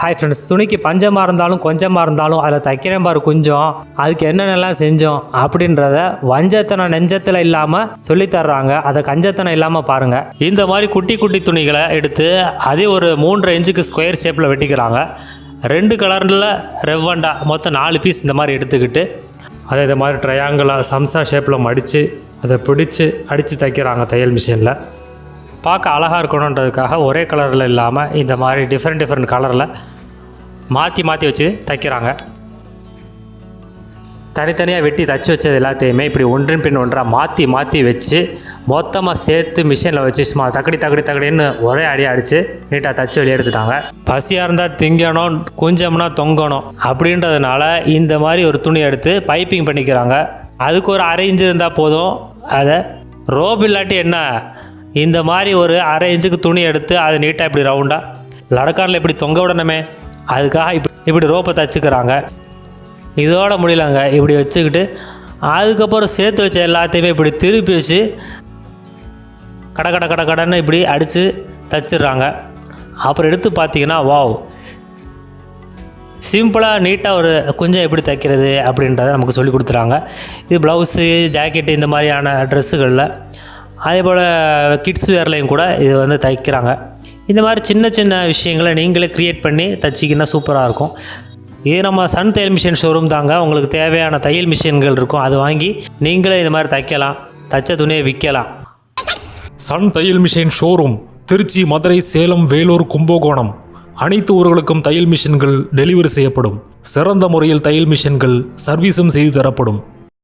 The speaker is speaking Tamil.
ஹாய் ஃப்ரெண்ட்ஸ் துணிக்கு பஞ்சமாக இருந்தாலும் கொஞ்சமாக இருந்தாலும் அதில் தைக்கிறேன் பாரு கொஞ்சம் அதுக்கு என்னென்னலாம் செஞ்சோம் அப்படின்றத வஞ்சத்தனம் நெஞ்சத்தில் இல்லாமல் சொல்லித்தர்றாங்க அதை கஞ்சத்தனம் இல்லாமல் பாருங்கள் இந்த மாதிரி குட்டி குட்டி துணிகளை எடுத்து அதே ஒரு மூன்று இன்ச்சுக்கு ஸ்கொயர் ஷேப்பில் வெட்டிக்கிறாங்க. ரெண்டு கலரில் ரெவ்வண்டா மொத்தம் நாலு பீஸ் இந்த மாதிரி எடுத்துக்கிட்டு அதை இந்த மாதிரி ட்ரையாங்கிளாக சம்சா ஷேப்பில் மடித்து அதை பிடிச்சி அடித்து தைக்கிறாங்க தையல் மிஷினில் பார்க்க அழகாக இருக்கணுன்றதுக்காக ஒரே கலரில் இல்லாமல் இந்த மாதிரி டிஃப்ரெண்ட் டிஃப்ரெண்ட் கலரில் மாற்றி மாற்றி வச்சு தைக்கிறாங்க. தனித்தனியாக வெட்டி தச்சு வச்சது எல்லாத்தையுமே இப்படி ஒன்றின் பின் ஒன்றாக மாற்றி மாற்றி வச்சு மொத்தமாக சேர்த்து மிஷினில் வச்சு சும்மா தக்கடி தக்கடி தக்கடின்னு ஒரே அடி அடித்து நீட்டாக தச்சு வெளியே எடுத்துட்டாங்க. பசியாக இருந்தால் திங்கணும் குஞ்சம்னா தொங்கணும் அப்படின்றதுனால இந்த மாதிரி ஒரு துணி எடுத்து பைப்பிங் பண்ணிக்கிறாங்க. அதுக்கு ஒரு அரை இன்ச்சு இருந்தால் போதும். அதை ரோப் இல்லாட்டி என்ன? இந்த மாதிரி ஒரு அரை இன்ச்சுக்கு துணி எடுத்து அதை நீட்டாக இப்படி ரவுண்டாக லடக்கானில் இப்படி தொங்க விடணுமே. அதுக்காக இப்படி இப்படி ரோப்பை தச்சுக்கிறாங்க. இதோட முடியலங்க இப்படி வச்சுக்கிட்டு அதுக்கப்புறம் சேர்த்து வச்ச எல்லாத்தையுமே இப்படி திருப்பி வச்சு கட கட கட கடன்னு இப்படி அடித்து தச்சிடுறாங்க. அப்புறம் எடுத்து பார்த்தீங்கன்னா வாவ் சிம்பிளாக நீட்டாக ஒரு குஞ்சம் எப்படி தைக்கிறது அப்படின்றத நமக்கு சொல்லி கொடுத்துறாங்க. இது ப்ளவுஸு ஜாக்கெட்டு இந்த மாதிரியான ட்ரெஸ்ஸுகளில் அதே போல் கிட்ஸ் வேர்லையும் கூட இது வந்து தைக்கிறாங்க. இந்த மாதிரி சின்ன சின்ன விஷயங்களை நீங்களே க்ரியேட் பண்ணி தச்சிக்கின்னா சூப்பராக இருக்கும். இது நம்ம சன் தையல் மிஷின் ஷோரூம் தாங்க. உங்களுக்கு தேவையான தையல் மிஷின்கள் இருக்கும். அது வாங்கி நீங்களே இது மாதிரி தைக்கலாம். தச்ச துணியை விற்கலாம். சன் தையல் மிஷின் ஷோரூம் திருச்சி மதுரை சேலம் வேலூர் கும்பகோணம். அனைத்து ஊர்களுக்கும் தையல் மிஷின்கள் டெலிவரி செய்யப்படும். சிறந்த முறையில் தையல் மிஷின்கள் சர்வீஸும் செய்து தரப்படும்.